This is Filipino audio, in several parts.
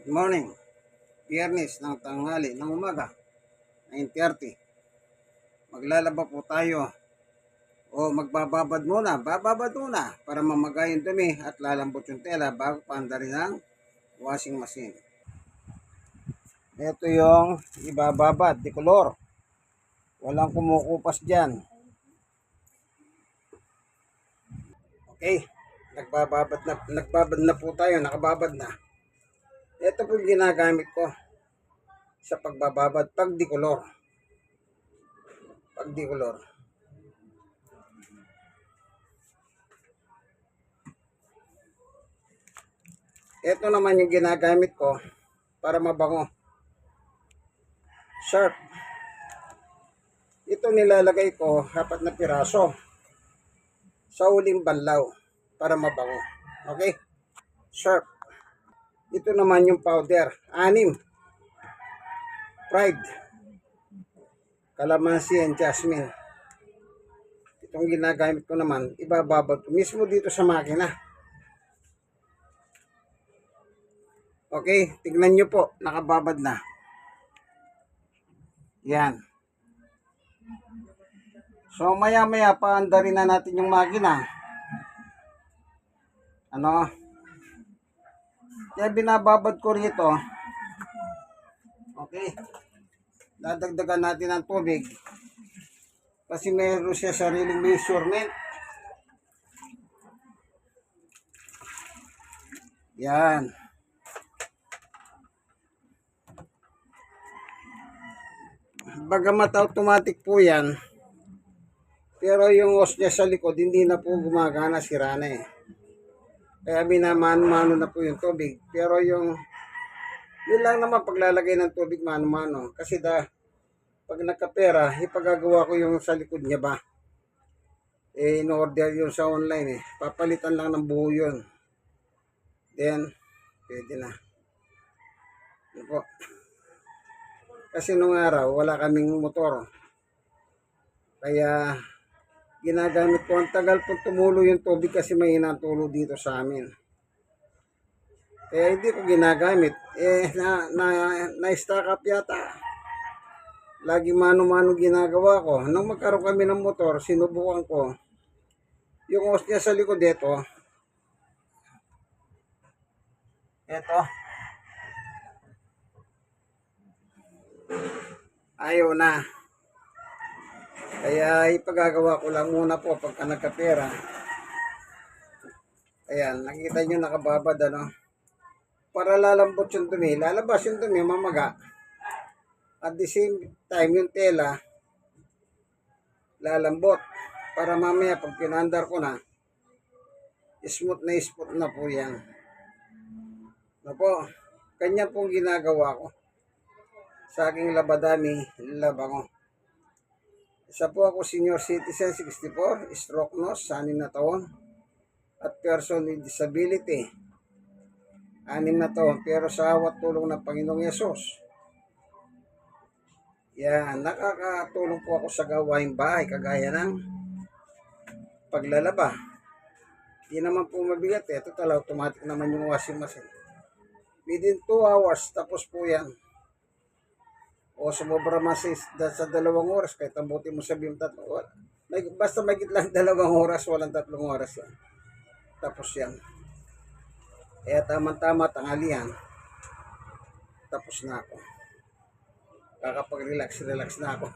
Good morning. Biyernes ng tanghali ng umaga. 9.30. Maglalaba po tayo. O magbababad muna. Bababad muna para mamagay yung dumi at lalambot yung tela bago paandarin ng washing machine. Ito yung ibababad, di color. Walang kumukupas dyan. Okay. Nagbababad na, nagbabad na po tayo, nakababad na. Ito po yung ginagamit ko sa pagbababad pag dikolor. Pag dikolor. Ito naman yung ginagamit ko para mabango. Sharp. Ito nilalagay ko apat na piraso sa uling banlaw para mabango. Okay? Sharp. Ito naman yung powder. Anim. Pride. Calamansi and jasmine. Itong ginagamit ko naman, ibababad ko mismo dito sa makina. Okay, tignan nyo po, nakababad na. Yan. So maya maya paandarin na natin yung makina. Ano? Kaya binababad ko rito. Okay. Dadagdagan natin ng tubig. Kasi meron siya sariling measurement. Yan. Bagamat automatic po yan, pero yung hose niya sa likod, hindi na po gumagana, sira na eh. Kaya minaman-mano na po yung tubig. Pero yung, yun lang naman paglalagay ng tubig mano-mano. Kasi da, pag nagkapera, ipagagawa ko yung sa likod niya ba. Eh, in-order yun sa online eh. Papalitan lang ng buo yun. Then, pwede na. Yun po. Kasi nung araw, wala kaming motor. Kaya, ginagamit ko. Ang tagal po tumulo yung tubig kasi may tulo dito sa amin. Kaya hindi ko ginagamit. Eh, na, na, na-stack up yata. Lagi mano-mano ginagawa ko. Nung magkaroon kami ng motor, sinubukan ko. Yung hose sa likod dito. Ito. Ayaw na. Kaya ipagagawa ko lang muna po pagka nagkapera. Ayan, nakita nyo nakababad ano. Para lalambot yung dumi. Lalabas yung dumi, mamaga. At the same time, yung tela, lalambot. Para mamaya, pag pinandar ko na, smooth na smooth na po yan. Ano po, kanya pong ginagawa ko. Sa aking labadami, labango. Isa po ako senior citizen, 64, stroke nose, 6 na taon. At person with disability, 6 na taon. Pero sa awat tulong ng Panginoong Yesus. Yan, nakakatulong po ako sa gawaing bahay, kagaya ng paglalaba. Di naman po mabigat eh. Ito tala, automatic naman yung washing machine. Within 2 hours, tapos po yan. O sumobra man sa, sa dalawang oras, kahit abutin mo sabihin tatlo, wala. May, basta may lang dalawang oras, walang tatlong oras yan. Tapos yan. Kaya tama-tama tanghalian. Tapos na ako. Kakapag-relax, relax na ako.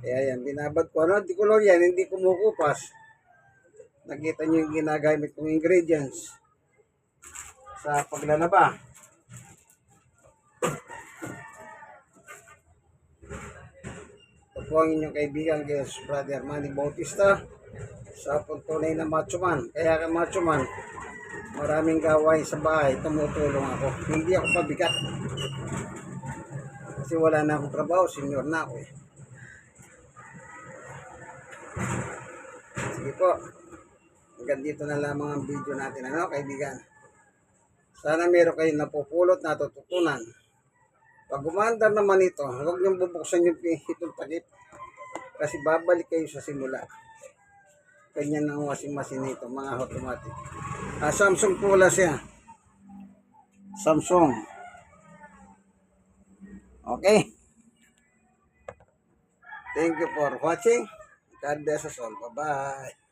Kaya yan, binabad ko. Ano, di ko yan, hindi kumukupas. Nakita nyo yung ginagamit kong ingredients sa paglalaba. Ito po ang inyong kaibigan, guys, Brother Manny Bautista, sa tunay na macho man. Kaya ka macho man, maraming gawain sa bahay, tumutulong ako. Hindi ako pabigat. Kasi wala na akong trabaho, senior na ako eh. Sige po. Hanggang dito na lamang ang video natin, ano, kaibigan. Sana meron kayong napupulot na. Pag umandar naman ito, huwag niyong bubuksan yung itong takip. Kasi babalik kayo sa simula. Ganyan ang washing machine nito, mga automatic. Ah, Samsung pula siya. Samsung. Okay. Thank you for watching. God bless us all. Bye-bye.